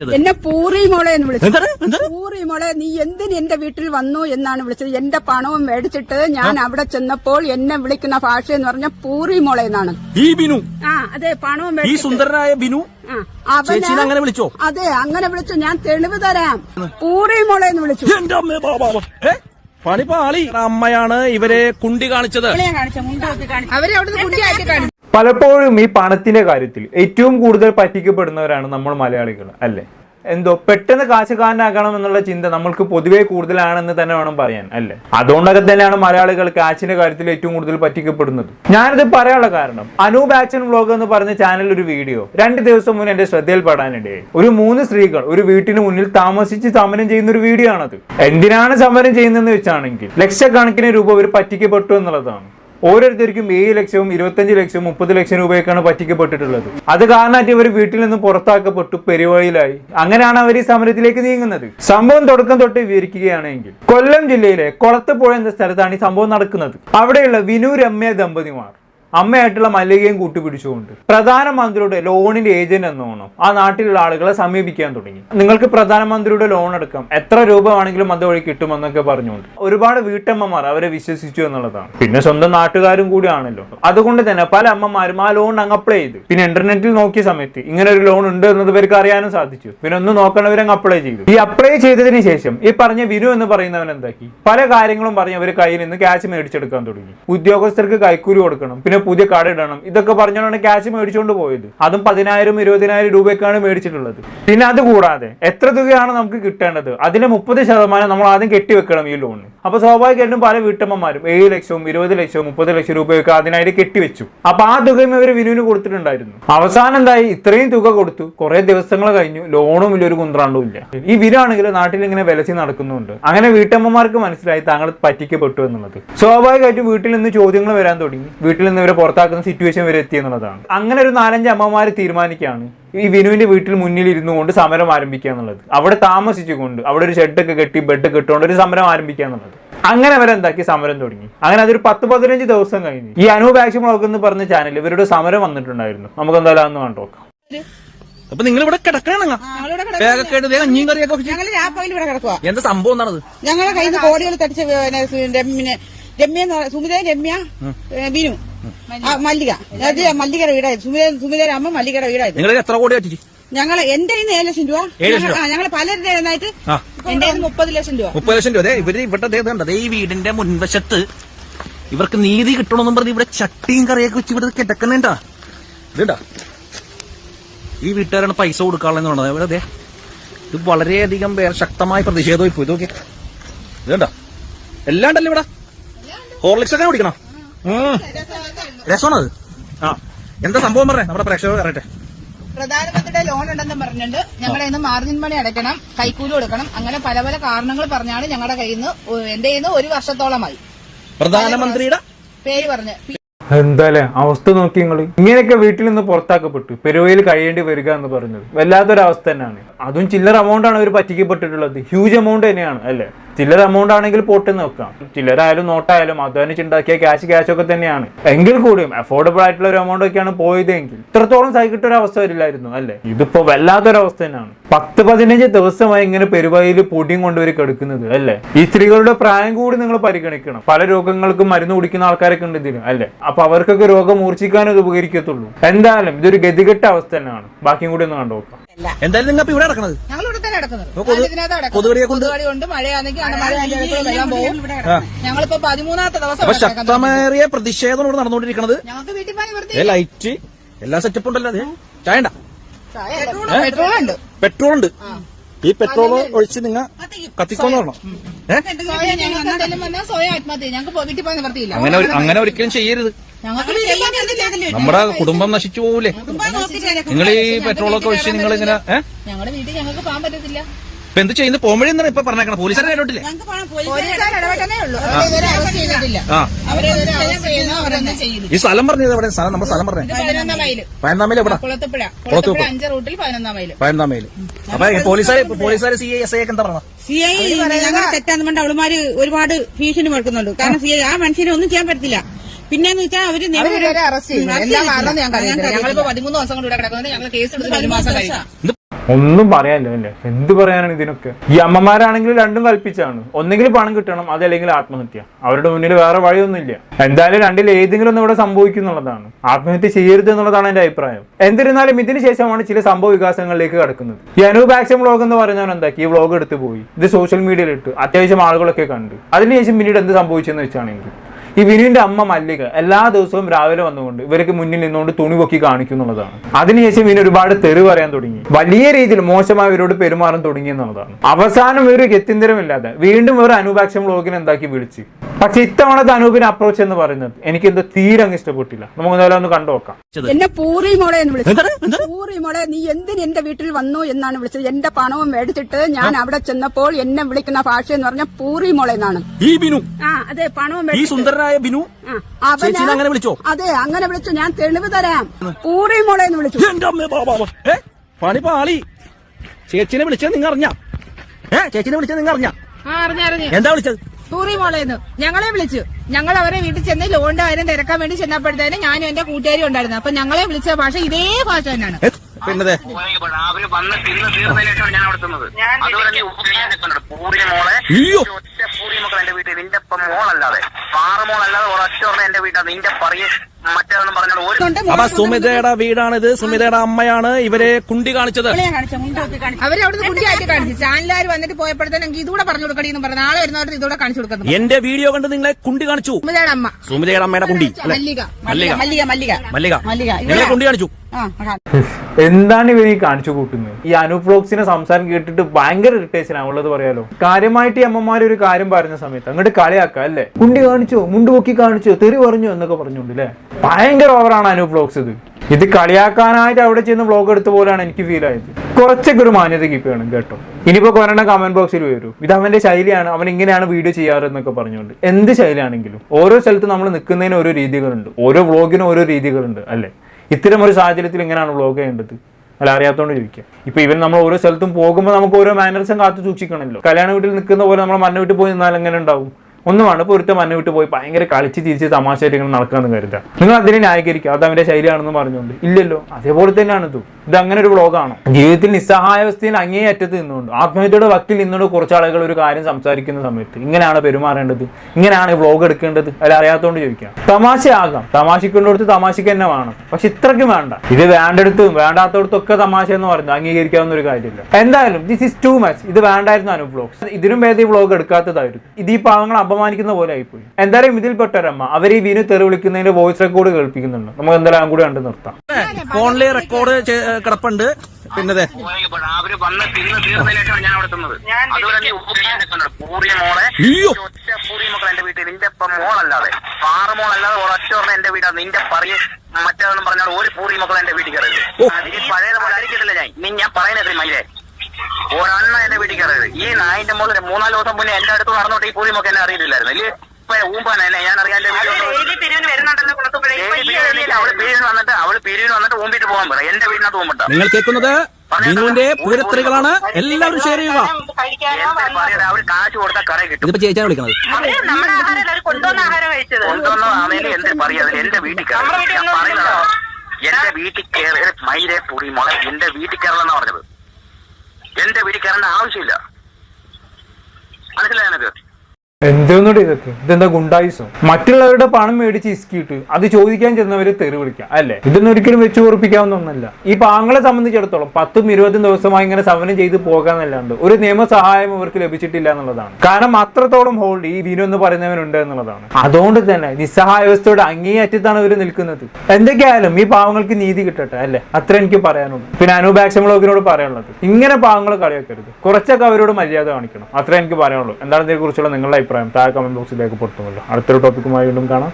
എന്നെ പൂറി മോളെ എന്ന് വിളിച്ചത്. പൂറി മോളെ നീ എന്തിന് എന്റെ വീട്ടിൽ വന്നു എന്നാണ് വിളിച്ചത്. എന്റെ പണവും മേടിച്ചിട്ട് ഞാൻ അവിടെ ചെന്നപ്പോൾ എന്നെ വിളിക്കുന്ന ഭാഷ എന്ന് പറഞ്ഞ പൂറി മോളെ എന്നാണ്. ഈ ബിനു. ആ അതെ പണവും ഈ സുന്ദരനായ ബിനു. അവന് അങ്ങനെ വിളിച്ചോ? അതെ അങ്ങനെ വിളിച്ചു. ഞാൻ തെളിവ് തരാം. പൂറി മോളെ എന്ന് വിളിച്ചു. എന്റെ അമ്മേ ബാബാ ഏ? പണിപ്പാളി. അമ്മയാണ് ഇവരെ കുണ്ടി കാണിച്ചത്. അവരെ അവിടുന്ന് കുണ്ടിയാക്കി കാണിച്ചു പലപ്പോഴും ഈ പണത്തിന്റെ കാര്യത്തിൽ ഏറ്റവും കൂടുതൽ പറ്റിക്കപ്പെടുന്നവരാണ് നമ്മൾ മലയാളികൾ അല്ലേ? എന്തോ പെട്ടെന്ന് കാശുകാരനാകണം എന്നുള്ള ചിന്ത നമ്മൾക്ക് പൊതുവെ കൂടുതലാണെന്ന് തന്നെ വേണം പറയാൻ അല്ലേ? അതുകൊണ്ടൊക്കെ തന്നെയാണ് മലയാളികൾ കാശിന്റെ കാര്യത്തിൽ ഏറ്റവും കൂടുതൽ പറ്റിക്കപ്പെടുന്നത്. ഞാനിത് പറയാനുള്ള കാരണം അനൂപ് ആക്ഷൻ വ്ലോഗ് എന്ന് പറഞ്ഞ ചാനലിൽ ഒരു വീഡിയോ രണ്ട് ദിവസം മുന്നേ എന്റെ ശ്രദ്ധയിൽപ്പെടാനിടയായി. ഒരു മൂന്ന് സ്ത്രീകൾ ഒരു വീട്ടിന് മുന്നിൽ താമസിച്ച് സമരം ചെയ്യുന്ന ഒരു വീഡിയോ ആണത്. എന്തിനാണ് സമരം ചെയ്യുന്നതെന്ന് വെച്ചാണെങ്കിൽ ലക്ഷക്കണക്കിന് രൂപ അവർ പറ്റിക്കപ്പെട്ടു എന്നുള്ളതാണ്. ഓരോരുത്തർക്കും ഏഴ് ലക്ഷവും ഇരുപത്തഞ്ച് ലക്ഷവും മുപ്പത് ലക്ഷം രൂപയൊക്കെയാണ് പറ്റിക്കപ്പെട്ടിട്ടുള്ളത്. അത് കാരണമായിട്ട് ഇവർ വീട്ടിൽ നിന്ന് പുറത്താക്കപ്പെട്ടു പെരുവഴിയിലായി. അങ്ങനെയാണ് അവർ ഈ സമരത്തിലേക്ക് നീങ്ങുന്നത്. സംഭവം തുടക്കം തൊട്ട് വിവരിക്കുകയാണെങ്കിൽ കൊല്ലം ജില്ലയിലെ കൊളത്തുപുഴ എന്ന സ്ഥലത്താണ് ഈ സംഭവം നടക്കുന്നത്. അവിടെയുള്ള വിനു രമ്യ ദമ്പതിമാർ. അമ്മയായിട്ടുള്ള മല്ലികയും കൂട്ടുപിടിച്ചുകൊണ്ട് പ്രധാനമന്ത്രിയുടെ ലോണിന്റെ ഏജന്റ് എന്നോണം ആ നാട്ടിലുള്ള ആളുകളെ സമീപിക്കാൻ തുടങ്ങി. നിങ്ങൾക്ക് പ്രധാനമന്ത്രിയുടെ ലോൺ എടുക്കാം. എത്ര രൂപ വേണമെങ്കിലും അതുവഴി കിട്ടുമെന്നൊക്കെ പറഞ്ഞുകൊണ്ട്. ഒരുപാട് വീട്ടമ്മമാർ അവരെ വിശ്വസിച്ചു എന്നുള്ളതാണ്. പിന്നെ സ്വന്തം നാട്ടുകാരും കൂടിയാണല്ലോ. അതുകൊണ്ട് തന്നെ പല അമ്മമാരും ആ ലോൺ അങ്ങ് അപ്ലൈ ചെയ്തു. പിന്നെ ഇന്റർനെറ്റിൽ നോക്കിയ സമയത്ത് ഇങ്ങനെ ഒരു ലോൺ ഉണ്ട് എന്നത് ഇവർക്ക് അറിയാനും സാധിച്ചു. പിന്നെ ഒന്ന് നോക്കണവരെ അങ്ങ് അപ്ലൈ ചെയ്തു. ഈ അപ്ലൈ ചെയ്തതിന് ശേഷം ഈ പറഞ്ഞ വിനു എന്ന് പറയുന്നവൻ എന്താക്കി? പല കാര്യങ്ങളും പറഞ്ഞ് അവർ കയ്യിൽ നിന്ന് ക്യാഷ് മേടിച്ചെടുക്കാൻ തുടങ്ങി. ഉദ്യോഗസ്ഥർക്ക് കൈക്കൂലി കൊടുക്കണം. പിന്നെ പുതിയ കട ഇടണം. ഇതൊക്കെ പറഞ്ഞുകൊണ്ടാണ് ക്യാഷ് മേടിച്ചുകൊണ്ട് പോയത്. അതും പതിനായിരം ഇരുപതിനായിരം രൂപയ്ക്കാണ് മേടിച്ചിട്ടുള്ളത്. പിന്നെ അത് കൂടാതെ എത്ര തുകയാണ് നമുക്ക് കിട്ടേണ്ടത്? അതിന്റെ മുപ്പത് ശതമാനം നമ്മൾ ആദ്യം കെട്ടിവെക്കണം ഈ ലോണിന് അപ്പൊ സ്വാഭാവികമായിട്ടും പല വീട്ടമ്മമാരും ഏഴ് ലക്ഷവും ഇരുപത് ലക്ഷവും മുപ്പത് ലക്ഷം രൂപയൊക്കെ അതിനായിട്ട് കെട്ടിവെച്ചു അപ്പൊ ആ തുകയും ഇവർ വിനുവിന് കൊടുത്തിട്ടുണ്ടായിരുന്നു. അവസാനം എന്തായി? ഇത്രയും തുക കൊടുത്തു. കുറെ ദിവസങ്ങൾ കഴിഞ്ഞു. ലോണും ഇല്ല ഒരു കുന്ത്രാണ്ടും ഇല്ല. ഈ വിനാണെങ്കിൽ നാട്ടിൽ ഇങ്ങനെ വിലസി നടക്കുന്നുണ്ട്. അങ്ങനെ വീട്ടമ്മമാർക്ക് മനസ്സിലായി താങ്കൾ പറ്റിക്കപ്പെട്ടു എന്നുള്ളത്. സ്വാഭാവികമായിട്ടും വീട്ടിൽ നിന്ന് ചോദ്യങ്ങൾ വരാൻ തുടങ്ങി. വീട്ടിൽ നിന്ന് ഇവരെ പുറത്താക്കുന്ന സിറ്റുവേഷൻ വരെ എത്തി എന്നുള്ളതാണ്. അങ്ങനെ ഒരു നാലഞ്ച് അമ്മമാർ തീരുമാനിക്കുകയാണ്. ഈ വിനുവിന്റെ വീട്ടിൽ മുന്നിൽ ഇരുന്നു കൊണ്ട് സമരം ആരംഭിക്കുക എന്നുള്ളത്. അവിടെ താമസിച്ചുകൊണ്ട് അവിടെ ഒരു ഷെഡൊക്കെ കെട്ടി ബെഡ് കെട്ടുകൊണ്ട് ഒരു സമരം ആരംഭിക്കുക എന്നുള്ളത്. അങ്ങനെ അവരെന്താക്കി? സമരം തുടങ്ങി. അങ്ങനെ അതൊരു പത്ത് പതിനഞ്ച് ദിവസം കഴിഞ്ഞു. ഈ അനൂപ് ആക്ഷൻ ബ്ലോഗ് എന്ന് പറഞ്ഞ ചാനൽ ഇവരുടെ സമരം വന്നിട്ടുണ്ടായിരുന്നു. നമുക്ക് എന്തായാലും അന്ന് കണ്ടോക്കാം അപ്പൊ നിങ്ങൾ ഇവിടെ കിടക്കണം ഞങ്ങളുടെ എന്താ സംഭവം എന്താണത്? ഞങ്ങളെ കയ്യിൽ നിന്ന് കോടികൾ തടിച്ച രമ്യ സുമിത രമ്യ ബിനു മല്ലിക. അത് മല്ലികയുടെ വീടായത് സുമിത സുമിതയുടെ അമ്മ മല്ലികയുടെ വീടായത് നിങ്ങൾ എത്ര കോടി വെച്ചു ഞങ്ങൾ എന്റെ നിന്ന് ഏഴ് ലക്ഷം രൂപ. ഞങ്ങൾ- പലരുടെ ആയിട്ട് എന്റെ മുപ്പത് ലക്ഷം രൂപ. മുപ്പത് ലക്ഷം രൂപ. അതെ ഇവർ ഇവിടെ ഈ വീടിന്റെ മുൻവശത്ത് ഇവർക്ക് നീതി കിട്ടണമെന്നും പറഞ്ഞ് ഇവിടെ ചട്ടിയും കറിയൊക്കെ വെച്ച് ഇവിടെ കിടക്കണേണ്ടാ ഇതുണ്ടാ ഈ വീട്ടുകാരാണ് പൈസ കൊടുക്കാനുള്ളതെന്ന് പറഞ്ഞത്. ഇവിടെ ദേ ഇത് വളരെയധികം പേർ ശക്തമായ പ്രതിഷേധമായി പോയി ഇതൊക്കെ ഇതുണ്ടാ എല്ലാണ്ടല്ലേ ഇവിടെ. ഹോർലിക്സ് ഒക്കെ കുടിക്കണം. രസമാണത്. ആ. എന്താ സംഭവം പറഞ്ഞേ? നമ്മുടെ പ്രേക്ഷകർ പറയട്ടെ. പ്രധാനമന്ത്രിയുടെ ലോൺ ഉണ്ടെന്ന് പറഞ്ഞിട്ടുണ്ട്. ഞങ്ങളുടെ കയ്യിൽ നിന്ന് മാർജിൻ മണി അടയ്ക്കണം കൈക്കൂലി കൊടുക്കണം. അങ്ങനെ പല പല കാരണങ്ങൾ പറഞ്ഞാണ് ഞങ്ങളുടെ കയ്യിൽ നിന്ന് എന്റെ കയ്യിൽ നിന്ന് ഒരു വർഷത്തോളമായി. പ്രധാനമന്ത്രിയുടെ പേര് പറഞ്ഞു. എന്തായാലേ അവസ്ഥ നോക്കി നിങ്ങൾ ഇങ്ങനെയൊക്കെ വീട്ടിൽ നിന്ന് പുറത്താക്കപ്പെട്ടു. പെരുവയിൽ കഴിയേണ്ടി വരിക എന്ന് പറഞ്ഞത്. വല്ലാത്തൊരു അവസ്ഥ തന്നെയാണ്. അതും ചില്ലറ എമൗണ്ട് ആണ് അവർ പറ്റിക്കപ്പെട്ടിട്ടുള്ളത്. ഹ്യൂജ് എമൗണ്ട് തന്നെയാണ് അല്ലേ? ചില്ലറ എമൗണ്ട് ആണെങ്കിൽ പോട്ടെന്ന് വെക്കാം ചിലരായാലും നോട്ടായാലും അധ്വാനിച്ചുണ്ടാക്കിയ ക്യാഷ് ക്യാഷ് ഒക്കെ തന്നെയാണ്. എങ്കിൽ കൂടിയും അഫോർഡബിൾ ആയിട്ടുള്ള ഒരു എമൗണ്ട് ഒക്കെയാണ് പോയതെങ്കിൽ ഇത്രത്തോളം സഹിക്കിട്ട ഒരു അവസ്ഥ വരില്ലായിരുന്നു അല്ലേ? ഇതിപ്പോ വല്ലാത്തൊരു അവസ്ഥ തന്നെയാണ്. പത്ത് പതിനഞ്ച് ദിവസമായി ഇങ്ങനെ പെരുവയിൽ പൊടിയും കൊണ്ടുവരി കിടക്കുന്നത് അല്ലേ? ഈ സ്ത്രീകളുടെ പ്രായം കൂടി നിങ്ങൾ പരിഗണിക്കണം. പല രോഗങ്ങൾക്കും മരുന്ന് കുടിക്കുന്ന ആൾക്കാരൊക്കെ ഉണ്ട് ഇതിന് അല്ലേ? അപ്പൊ അവർക്കൊക്കെ രോഗം മൂർച്ഛിക്കാനും ഇത് ഉപകരിക്കത്തുള്ളൂ. എന്തായാലും ഇതൊരു ഗതികെട്ട അവസ്ഥ തന്നെയാണ്. ബാക്കിയും കൂടി ഒന്ന് കണ്ടു നോക്കാം. എന്തായാലും നിങ്ങൾ ഇപ്പൊ ഇവിടെ നടക്കണത്? ഞങ്ങൾ ഇവിടെ തന്നെ കിടക്കുന്നത്. കൊതുകടിയെ കൊണ്ട് കൊണ്ട് മഴയാണെങ്കിൽ വെള്ളം പോകും. ഞങ്ങളിപ്പോ പതിമൂന്നാമത്തെ ദിവസം. ശക്തമേറിയ പ്രതിഷേധം ഇവിടെ നടന്നുകൊണ്ടിരിക്കുന്നത് ഞങ്ങൾക്ക് വീട്ടിൽ പണി വൃത്തി ഏ ലൈറ്റ് എല്ലാ സെറ്റപ്പ് ഉണ്ടല്ലോ അതെ. ചായണ്ട. പെട്രോൾ ഉണ്ട് പെട്രോൾ ഉണ്ട് ഈ പെട്രോൾ ഒഴിച്ച് നിങ്ങൾ കത്തിക്കോന്ന് പറഞ്ഞു? അങ്ങനെ ഒരു- അങ്ങനെ ഒരിക്കലും ചെയ്യരുത്. ഞങ്ങൾക്ക്. നമ്മുടെ കുടുംബം നശിച്ചു പോകൂലേ? നിങ്ങൾ ഈ പെട്രോളൊക്കെ ഒഴിച്ച് നിങ്ങൾ ഇങ്ങനെ ഞങ്ങളുടെ വീട്ടിൽ ഞങ്ങൾക്ക് പോകാൻ പറ്റത്തില്ല. ഇപ്പൊ എന്ത് ചെയ്യുന്നു? പോംവഴി ഇപ്പൊ പറഞ്ഞേക്കണം. പോലീസുകാരെ ഇടപെട്ടില്ലേ ഈ സ്ഥലം പറഞ്ഞത് എവിടെ സ്ഥലം നമ്മുടെ സ്ഥലം പറഞ്ഞേ. പതിനൊന്നാം മൈൽ. പതിനൊന്നാമേൽ എവിടെ? കുളത്തുപ്പുഴ. കുളത്തുപ്പുഴ. അഞ്ച് റൂട്ടിൽ പതിനൊന്നാം മൈൽ. പതിനൊന്നാമേൽ അപ്പൊ പോലീസുകാർ പോലീസുകാർ സി ഐ എസ് ഐ ഒക്കെ എന്താ പറഞ്ഞത്? സി ഐ ഞങ്ങൾ തെറ്റാന്ന് പറഞ്ഞ അവളുമാര് ഒരുപാട് ഭീഷണി മുഴക്കുന്നുണ്ട്. കാരണം സി ഐ ആ മനുഷ്യനെ ഒന്നും ചെയ്യാൻ പറ്റത്തില്ല. പിന്നെന്ന് വെച്ചാൽ അവർ അറസ്റ്റ് ചെയ്യുന്നു ഉം, എന്താ arrest കാരണം ഞങ്ങൾക്ക് അറിയത്തില്ല ഞങ്ങളിപ്പോ പതിമൂന്ന് ദിവസം കൊണ്ട് ഇവിടെ കിടക്കുന്നത് ഞങ്ങൾ കേസ് എടുത്ത് ഒരു മാസം ഒന്നും പറയാനില്ല അല്ലേ എന്ത് പറയാനാണ് ഇതിനൊക്കെ? ഈ അമ്മമാരാണെങ്കിൽ രണ്ടും കൽപ്പിച്ചാണ്. ഒന്നെങ്കിൽ പണം കിട്ടണം അതല്ലെങ്കിൽ ആത്മഹത്യ. അവരുടെ മുന്നിൽ വേറെ വഴിയൊന്നുമില്ല. എന്തായാലും രണ്ടിൽ ഏതെങ്കിലും ഒന്നും ഇവിടെ സംഭവിക്കുന്നുള്ളതാണ് ആത്മഹത്യ ചെയ്യരുത് എന്നുള്ളതാണ് എന്റെ അഭിപ്രായം. എന്നിരുന്നാലും ഇതിന് ശേഷമാണ് ചില സംഭവ വികാസങ്ങളിലേക്ക് കടക്കുന്നത്. ഈ അനൂപ് ആക്ഷൻ വ്ളോഗ് എന്ന് പറഞ്ഞവൻ എന്താക്കി ഈ വ്ളോഗ് എടുത്ത് പോയി. ഇത് സോഷ്യൽ മീഡിയയിൽ ഇട്ട്. അത്യാവശ്യം ആളുകളൊക്കെ കണ്ട്. അതിനുശേഷം പിന്നീട് എന്ത് സംഭവിച്ചെന്ന് വെച്ചാണെങ്കിൽ ഈ വിനുവിന്റെ അമ്മ മല്ലിക എല്ലാ ദിവസവും രാവിലെ വന്നുകൊണ്ട് ഇവർക്ക് മുന്നിൽ നിന്നുകൊണ്ട് തുണി പൊക്കി കാണിക്കും എന്നുള്ളതാണ്. അതിനുശേഷം വിനു ഒരുപാട് തെറി പറയാൻ തുടങ്ങി. വലിയ രീതിയിൽ മോശമായി ഇവരോട് പെരുമാറാൻ തുടങ്ങി എന്നുള്ളതാണ്. അവസാനം ഇവർ ഗത്യന്തരമില്ലാതെ വീണ്ടും ഇവർ അനുപാക്ഷം വ്ളോഗിനെ എന്താക്കി വിളിച്ച്. പക്ഷെ ഇത്തവണത്തെ അനൂപിന് അപ്രോച്ച് എന്ന് പറയുന്നത് എനിക്ക് എന്തോ തീരെ അങ്ങ് ഇഷ്ടപ്പെട്ടില്ല. നമുക്ക് എന്തായാലും ഒന്ന് കണ്ടു നോക്കാം. എന്നെ പൂറി മോളെ എന്ന് വിളിച്ചത്? പൂറി മോളെ നീ എന്തിന് എന്റെ വീട്ടിൽ വന്നു എന്നാണ് വിളിച്ചത്. എന്റെ പണവും മേടിച്ചിട്ട് ഞാൻ അവിടെ ചെന്നപ്പോൾ എന്നെ വിളിക്കുന്ന ഭാഷ എന്ന് പറഞ്ഞ പൂറി മോളെ എന്നാണ്. ഈ ബിനു. ആ അതെ പണവും ഈ സുന്ദരനായ ബിനു. അങ്ങനെ വിളിച്ചോ? അതെ അങ്ങനെ വിളിച്ചു. ഞാൻ തെളിവ് തരാം. പൂറി മോളെ എന്ന് വിളിച്ചു. പണി പാളി. ചേച്ചിനെ വിളിച്ചത് നിങ്ങൾ അറിഞ്ഞ? ഏ ചേച്ചിനെ വിളിച്ചത് നിങ്ങൾ അറിഞ്ഞ? ആ അറിഞ്ഞറിഞ്ഞ് എന്താ വിളിച്ചത്? ടൂറി മോളേന്ന്. ഞങ്ങളെ വിളിച്ചു. ഞങ്ങൾ അവരെ വീട്ടിൽ ചെന്ന് ലോണിന്റെ കാര്യം തിരക്കാൻ വേണ്ടി ചെന്നപ്പോഴത്തേന് ഞാനും എന്റെ കൂട്ടുകാരും ഉണ്ടായിരുന്നു. അപ്പൊ ഞങ്ങളെ വിളിച്ച ഭാഷ ഇതേ ഭാഷ തന്നെയാണ്. പിന്നെ അവർ വന്ന് തിന്ന് ഞാൻ അവിടെ അതുപോലെ നീ പൂറിയ മോളെ ഒറ്റ പൂറി മക്കൾ എന്റെ വീട്ടിൽ. നിന്റെ ഇപ്പം മോളല്ലാതെ. പാറ മോളല്ലാതെ ഒരൊറ്റ എന്റെ വീട്ടാണ് നിന്റെ പറയ അപ്പൊ സുമിതയുടെ വീടാണിത്. സുമിതയുടെ അമ്മയാണ് ഇവരെ കുണ്ടി കാണിച്ചത്. അവർ അവിടുന്ന് കുട്ടിയായിട്ട് കാണിച്ചു. ചാനലുകാർ വന്നിട്ട് പോയപ്പോഴത്തേനും ഇതുകൂടെ പറഞ്ഞു കൊടുക്കണി എന്ന് പറഞ്ഞു. നാളെ വരുന്നവർക്ക് ഇതുകൂടെ കാണിച്ചു കൊടുക്കുന്നു എന്റെ വീഡിയോ കണ്ട് നിങ്ങളെ കുണ്ടി കാണിച്ചു. സുമിതയുടെ അമ്മ. സുമിതയുടെ അമ്മയുടെ കുണ്ടി. മല്ലിക മല്ലിക. മല്ലിക. മല്ലിക മല്ലിക. മല്ലിക. നിങ്ങളെ കുണ്ടി കാണിച്ചു. എന്താണ് ഇവർ ഈ കാണിച്ചു കൂട്ടുന്നത്? ഈ അനൂപ് വ്ളോഗ്സിന്റെ സംസാരം കേട്ടിട്ട് ഭയങ്കര ഇറിറ്റേഷൻ ആവുള്ളത് പറയാലോ? കാര്യമായിട്ട് ഈ അമ്മമാര് ഒരു കാര്യം പറഞ്ഞ സമയത്ത് അങ്ങോട്ട് കളിയാക്കാം അല്ലേ? കുണ്ടി കാണിച്ചോ മുണ്ട് പൊക്കി കാണിച്ചോ തെറി പറഞ്ഞോ എന്നൊക്കെ പറഞ്ഞുകൊണ്ട് അല്ലേ? ഭയങ്കര ഓവറാണ് അനൂപ് വ്ളോഗ്സ് ഇത്. ഇത് കളിയാക്കാനായിട്ട് അവിടെ ചെന്ന് വ്ളോഗ് എടുത്ത പോലെയാണ് എനിക്ക് ഫീൽ ആയത്. കുറച്ചൊക്കെ ഒരു മാന്യത കീപ്പ് ചെയ്യണം കേട്ടോ. ഇനിയിപ്പോ കൊരണ കമന്റ് ബോക്സിൽ വരും. ഇത് അവന്റെ ശൈലിയാണ് അവൻ ഇങ്ങനെയാണ് വീഡിയോ ചെയ്യാറ് എന്നൊക്കെ പറഞ്ഞുകൊണ്ട്. എന്ത് ശൈലിയാണെങ്കിലും ഓരോ സ്ഥലത്ത് നമ്മൾ നിൽക്കുന്നതിന് ഓരോ രീതികളുണ്ട്. ഓരോ വ്ളോഗിനും ഓരോ രീതികളുണ്ട് അല്ലേ? ഇത്തരം ഒരു സാഹചര്യത്തിൽ എങ്ങനെയാണ് വ്ളോഗ് ചെയ്യേണ്ടത്? അല്ല അറിയാത്തോണ്ട് ചോദിക്കാം. ഇപ്പൊ ഇവൻ നമ്മൾ ഓരോ സ്ഥലത്തും പോകുമ്പോൾ നമുക്ക് ഓരോ മാനർസും കാത്തു സൂക്ഷിക്കണമല്ലോ. കല്യാണ വീട്ടിൽ നിൽക്കുന്ന പോലെ നമ്മൾ മണ്ണ വീട്ടിൽ പോയി നിന്നാൽ എങ്ങനെ ഉണ്ടാവും? ഒന്നുമാണ് ഇപ്പോൾ ഒരുത്ത മഞ്ഞ വിട്ട് പോയി ഭയങ്കര കളിച്ച് തിരിച്ച് തമാശയായിട്ട് ഇങ്ങനെ നടക്കാന്ന് കരുതുക നിങ്ങൾ അതിനെ ന്യായീകരിക്കുക. അത് അവന്റെ ശൈലിയാണെന്ന് പറഞ്ഞുകൊണ്ട്. ഇല്ലല്ലോ. അതേപോലെ തന്നെയാണ് ഇത്. ഇത് അങ്ങനെ ഒരു ബ്ലോഗാണ് ജീവിതത്തിൽ നിസ്സഹായാവസ്ഥയിൽ അങ്ങേ അറ്റത്ത് നിന്നുകൊണ്ട് ആത്മഹത്യയുടെ വക്കിൽ നിന്നുകൊണ്ട് കുറച്ച് ആളുകൾ ഒരു കാര്യം സംസാരിക്കുന്ന സമയത്ത് ഇങ്ങനെയാണ് പെരുമാറേണ്ടത് ഇങ്ങനെയാണ് വ്ലോഗ് എടുക്കേണ്ടത് അല്ല അറിയാത്തതുകൊണ്ട് ചോദിക്കാം. തമാശയാകാം. തമാശക്കൊണ്ടടുത്ത് തമാശക്ക് തന്നെ വേണം. പക്ഷെ ഇത്രയ്ക്ക് വേണ്ട. ഇത് വേണ്ടടുത്തും വേണ്ടാത്തടത്തും ഒക്കെ തമാശ എന്ന് പറയുന്നത് അംഗീകരിക്കാവുന്ന ഒരു കാര്യമില്ല. എന്തായാലും ദിസ് ഇസ് ടു മച്ച് ഇത് വേണ്ടായിരുന്നു അനു വ്ളോഗ്സ് ഇതിനും ഭേദം ഈ വ്ളോഗ് എടുക്കാത്തതായിരുന്നു ഇത് ഈ പാവങ്ങൾ അപമാനിക്കുന്ന പോലെ ആയിപ്പോയി. എന്തായാലും ഇതിൽപ്പെട്ട ഒരമ്മ അവർ ഈ വിനു തെറി വിളിക്കുന്നതിന്റെ വോയിസ് റെക്കോർഡ് കേൾപ്പിക്കുന്നുണ്ട്. നമുക്ക് എന്തായാലും കൂടെ കൂടി കണ്ടു നിർത്താം. ഫോണിലെ റെക്കോർഡ് കിടപ്പുണ്ട്. പിന്നതെ അവർ വന്ന് തിന്ന് തീർന്നതിന് ശേഷമാണ് ഞാൻ അവിടെ തിന്നത്. അതുപോലെ നീ ഉപയോഗിക്കാൻ നിൽക്കുന്നുണ്ട്. പൂറിയ മോളെ അയ്യോ. ഒരു ഒറ്റ പൂറി മക്കൾ എന്റെ വീട്ടിൽ. നിന്റെ ഇപ്പം മോളല്ലാതെ. പാറ മോളല്ലാതെ ഒരൊറ്റ ഒരെണ്ണം എന്റെ വീട്ടിൽ നിന്റെ പറയ മറ്റേതൊന്നും പറഞ്ഞാൽ ഒരു പൂറി മക്കൾ എന്റെ വീട്ടിൽ കയറരുത്. ഈ പഴയ പോലെ അരിക്കത്തില്ല ഞാൻ. നീ ഞാൻ പറയുന്നത് മയിലേ ഒരെണ്ണം എന്റെ വീട്ടിൽ കയറരുത്. ഈ നായിന്റെ മുതൽ മൂന്നാൽ ദിവസം മുന്നേ എന്റെ അടുത്ത് നടന്നോട്ട് ഈ പൂരിമൊക്കെ മക്കൾ എന്നെ അറിയില്ലായിരുന്നു ഇല്ലേ ഞാൻ അറിയാൻ അവൾ പിരിവിന് വന്നിട്ട് അവൾ വന്നിട്ട് ഊമ്പിട്ട് പോകാൻ പറ. എന്റെ വീടിനകത്ത് ഊമ്പിട്ട. നിങ്ങൾ കേൾക്കുന്നത് നിങ്ങളുടെ പൂരത്രികളാണ് എല്ലാവരും ഷെയർ ചെയ്യുക. അവർ കാശ് കൊടുത്താൽ കട കിട്ടും. ഇതിപ്പോ ചേച്ചാണ് വിളിക്കുന്നത്. കൊണ്ടുവന്ന ആണെങ്കിലും എന്ത് പറയാ? അതിൽ എന്റെ വീട്ടിൽ പറയുന്നതാ എന്റെ വീട്ടിൽ കയറി മയിലെ പുറി മുള എന്റെ വീട്ടിൽ കയറലെന്നാ പറഞ്ഞത്. എന്റെ വീട്ടിൽ കയറേണ്ട ആവശ്യമില്ല. എന്തോന്നുണ്ട് ഇതൊക്കെ? ഇതെന്താ ഗുണ്ടായിസം? മറ്റുള്ളവരുടെ പണം മേടിച്ച് ഇസ്കിയിട്ട് അത് ചോദിക്കാൻ ചെന്നവര് തെറി വിളിക്കാം അല്ലേ? ഇതൊന്നും ഒരിക്കലും വെച്ചു ഉറപ്പിക്കാവുന്ന ഒന്നല്ല. ഈ പാങ്ങളെ സംബന്ധിച്ചിടത്തോളം പത്തും ഇരുപതും ദിവസമായി ഇങ്ങനെ സമരം ചെയ്ത് പോകാന്നല്ലാണ്ട് ഒരു നിയമസഹായം ഇവർക്ക് ലഭിച്ചിട്ടില്ല എന്നുള്ളതാണ്. കാരണം അത്രത്തോളം ഹോൾഡ് ഈ വിനു എന്ന് പറയുന്നവനുണ്ട് എന്നുള്ളതാണ്. അതുകൊണ്ട് തന്നെ നിസ്സഹായാവസ്ഥയുടെ അങ്ങേയറ്റത്താണ് ഇവർ നിൽക്കുന്നത്. എന്തൊക്കെയായാലും ഈ പാവങ്ങൾക്ക് നീതി കിട്ടട്ടെ അല്ലേ? അത്ര എനിക്ക് പറയാനുള്ളൂ. പിന്നെ അനൂപാക്ഷൻ വ്ളോഗിനോട് പറയാനുള്ളത് ഇങ്ങനെ പാവങ്ങൾ കളിയാക്കരുത്. കുറച്ചൊക്കെ അവരോട് മര്യാദ കാണിക്കണം. അത്ര എനിക്ക് പറയാനുള്ളൂ. എന്താണ് ഇതിനെക്കുറിച്ചുള്ള നിങ്ങളുടെ അഭിപ്രായം. താഴെ കമന്റ് ബോക്സിലേക്ക് പൊട്ടുമല്ലോ അടുത്തൊരു ടോപ്പിക്കുമായി വീണ്ടും കാണാം.